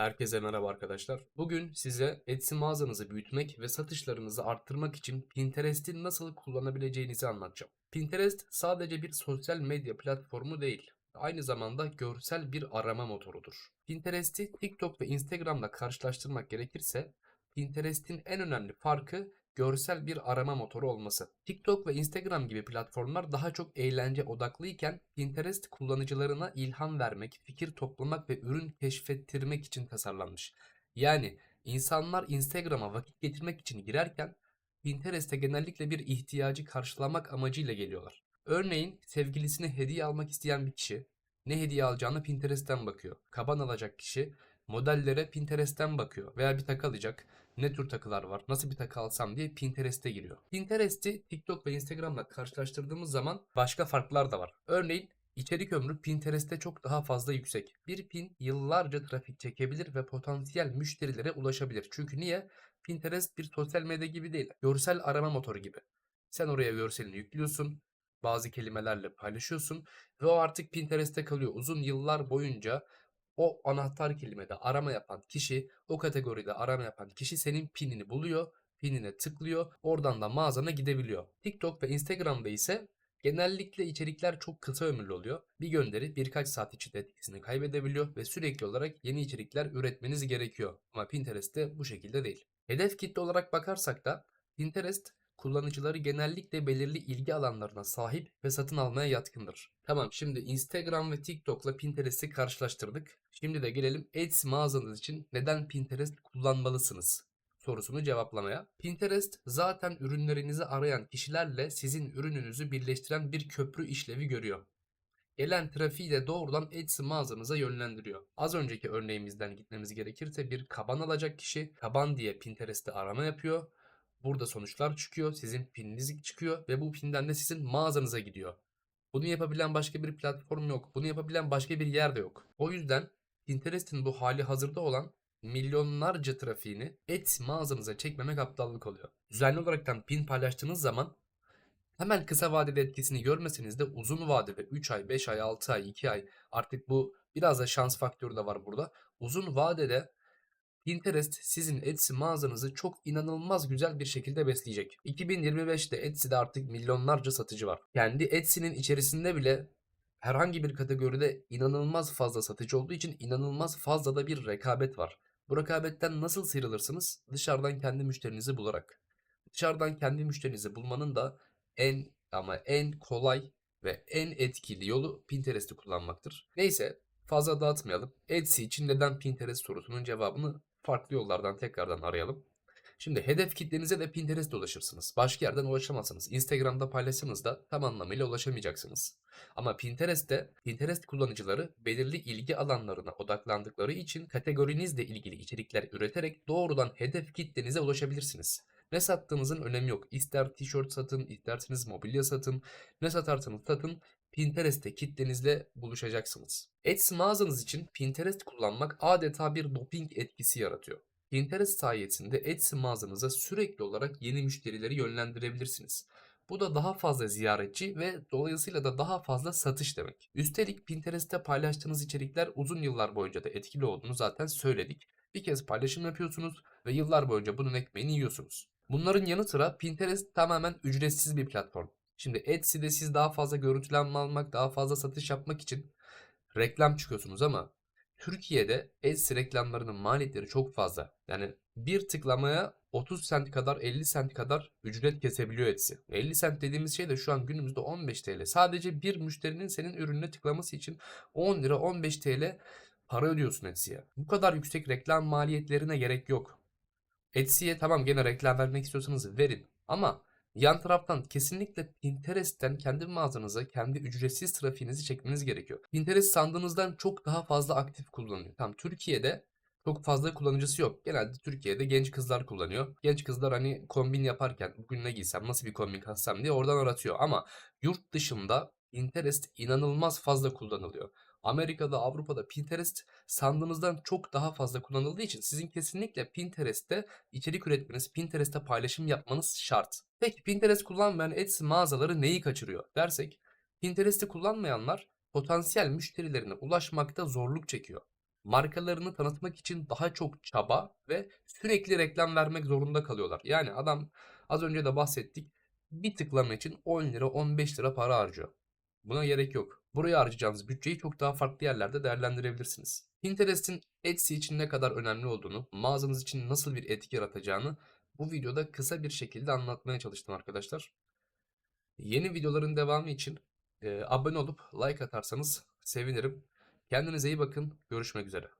Herkese merhaba arkadaşlar. Bugün size Etsy mağazanızı büyütmek ve satışlarınızı arttırmak için Pinterest'i nasıl kullanabileceğinizi anlatacağım. Pinterest sadece bir sosyal medya platformu değil. Aynı zamanda görsel bir arama motorudur. Pinterest'i TikTok ve Instagram'la karşılaştırmak gerekirse Pinterest'in en önemli farkı görsel bir arama motoru olması. TikTok ve Instagram gibi platformlar daha çok eğlence odaklıyken Pinterest kullanıcılarına ilham vermek, fikir toplamak ve ürün keşfettirmek için tasarlanmış. Yani insanlar Instagram'a vakit getirmek için girerken Pinterest'e genellikle bir ihtiyacı karşılamak amacıyla geliyorlar. Örneğin sevgilisine hediye almak isteyen bir kişi ne hediye alacağını Pinterest'ten bakıyor. Kaban alacak kişi modellere Pinterest'ten bakıyor veya bir takı alacak ne tür takılar var, nasıl bir takı alsam diye Pinterest'e giriyor. Pinterest'i TikTok ve Instagram'la karşılaştırdığımız zaman başka farklar da var. Örneğin içerik ömrü Pinterest'te çok daha fazla yüksek. Bir pin yıllarca trafik çekebilir ve potansiyel müşterilere ulaşabilir. Çünkü niye? Pinterest bir sosyal medya gibi değil. Görsel arama motoru gibi. Sen oraya görselini yüklüyorsun, bazı kelimelerle paylaşıyorsun ve o artık Pinterest'te kalıyor. Uzun yıllar boyunca o anahtar kelimede arama yapan kişi, o kategoride arama yapan kişi senin pinini buluyor, pinine tıklıyor, oradan da mağazana gidebiliyor. TikTok ve Instagram'da ise genellikle içerikler çok kısa ömürlü oluyor. Bir gönderi birkaç saat içinde etkisini kaybedebiliyor ve sürekli olarak yeni içerikler üretmeniz gerekiyor. Ama Pinterest'te bu şekilde değil. Hedef kitle olarak bakarsak da Pinterest kullanıcıları genellikle belirli ilgi alanlarına sahip ve satın almaya yatkındır. Tamam şimdi Instagram ve TikTok'la Pinterest'i karşılaştırdık. Şimdi de gelelim Etsy mağazanız için neden Pinterest kullanmalısınız sorusunu cevaplamaya. Pinterest zaten ürünlerinizi arayan kişilerle sizin ürününüzü birleştiren bir köprü işlevi görüyor. Gelen trafiği de doğrudan Etsy mağazanıza yönlendiriyor. Az önceki örneğimizden gitmemiz gerekirse bir kaban alacak kişi kaban diye Pinterest'te arama yapıyor. Burada sonuçlar çıkıyor, sizin pininiz çıkıyor ve bu pinden de sizin mağazanıza gidiyor. Bunu yapabilen başka bir platform yok. Bunu yapabilen başka bir yer de yok. O yüzden Pinterest'in bu hali hazırda olan milyonlarca trafiğini Etsy mağazanıza çekmemek aptallık oluyor. Düzenli olaraktan pin paylaştığınız zaman hemen kısa vadede etkisini görmeseniz de uzun vadede 3 ay, 5 ay, 6 ay, 2 ay artık bu biraz da şans faktörü de var burada. Uzun vadede Pinterest sizin Etsy mağazanızı çok inanılmaz güzel bir şekilde besleyecek. 2025'te Etsy'de artık milyonlarca satıcı var. Kendi Etsy'nin içerisinde bile herhangi bir kategoride inanılmaz fazla satıcı olduğu için inanılmaz fazla da bir rekabet var. Bu rekabetten nasıl sıyrılırsınız? Dışarıdan kendi müşterinizi bularak. Dışarıdan kendi müşterinizi bulmanın da en ama en kolay ve en etkili yolu Pinterest'i kullanmaktır. Neyse fazla dağıtmayalım. Etsy için neden Pinterest sorusunun cevabını farklı yollardan tekrardan arayalım. Şimdi hedef kitlenize de Pinterest'te ulaşırsınız. Başka yerden ulaşamazsınız. Instagram'da paylaşsanız da tam anlamıyla ulaşamayacaksınız. Ama Pinterest'te Pinterest kullanıcıları belirli ilgi alanlarına odaklandıkları için kategorinizle ilgili içerikler üreterek doğrudan hedef kitlenize ulaşabilirsiniz. Ne sattığınızın önemi yok. İster tişört satın, isterseniz mobilya satın, ne satarsanız satın Pinterest'te kitlenizle buluşacaksınız. Etsy mağazanız için Pinterest kullanmak adeta bir doping etkisi yaratıyor. Pinterest sayesinde Etsy mağazanıza sürekli olarak yeni müşterileri yönlendirebilirsiniz. Bu da daha fazla ziyaretçi ve dolayısıyla da daha fazla satış demek. Üstelik Pinterest'te paylaştığınız içerikler uzun yıllar boyunca da etkili olduğunu zaten söyledik. Bir kez paylaşım yapıyorsunuz ve yıllar boyunca bunun ekmeğini yiyorsunuz. Bunların yanı sıra Pinterest tamamen ücretsiz bir platform. Şimdi Etsy'de siz daha fazla görüntülenme almak, daha fazla satış yapmak için reklam çıkıyorsunuz ama Türkiye'de Etsy reklamlarının maliyetleri çok fazla. Yani bir tıklamaya 30 sent kadar 50 sent kadar ücret kesebiliyor Etsy. 50 sent dediğimiz şey de şu an günümüzde 15 TL. Sadece bir müşterinin senin ürününe tıklaması için 10 lira 15 TL para ödüyorsun Etsy'ye. Bu kadar yüksek reklam maliyetlerine gerek yok. Etsy'ye tamam gene reklam vermek istiyorsanız verin ama Yan taraftan kesinlikle Pinterest'ten kendi mağazanıza kendi ücretsiz trafiğinizi çekmeniz gerekiyor. Pinterest sandığınızdan çok daha fazla aktif kullanılıyor. Tam Türkiye'de çok fazla kullanıcısı yok. Genelde Türkiye'de genç kızlar kullanıyor. Genç kızlar hani kombin yaparken bugün ne giysem nasıl bir kombin katsam diye oradan aratıyor. Ama yurt dışında Pinterest inanılmaz fazla kullanılıyor. Amerika'da, Avrupa'da Pinterest sandığınızdan çok daha fazla kullanıldığı için sizin kesinlikle Pinterest'te içerik üretmeniz, Pinterest'te paylaşım yapmanız şart. Peki Pinterest kullanmayan Etsy mağazaları neyi kaçırıyor dersek, Pinterest'i kullanmayanlar potansiyel müşterilerine ulaşmakta zorluk çekiyor. markalarını tanıtmak için daha çok çaba ve sürekli reklam vermek zorunda kalıyorlar. Yani adam az önce de bahsettik bir tıklama için 10 lira 15 lira para harcıyor. Buna gerek yok. Buraya harcayacağınız bütçeyi çok daha farklı yerlerde değerlendirebilirsiniz. Pinterest'in Etsy için ne kadar önemli olduğunu, mağazanız için nasıl bir etki yaratacağını bu videoda kısa bir şekilde anlatmaya çalıştım arkadaşlar. Yeni videoların devamı için e, abone olup like atarsanız sevinirim. Kendinize iyi bakın. Görüşmek üzere.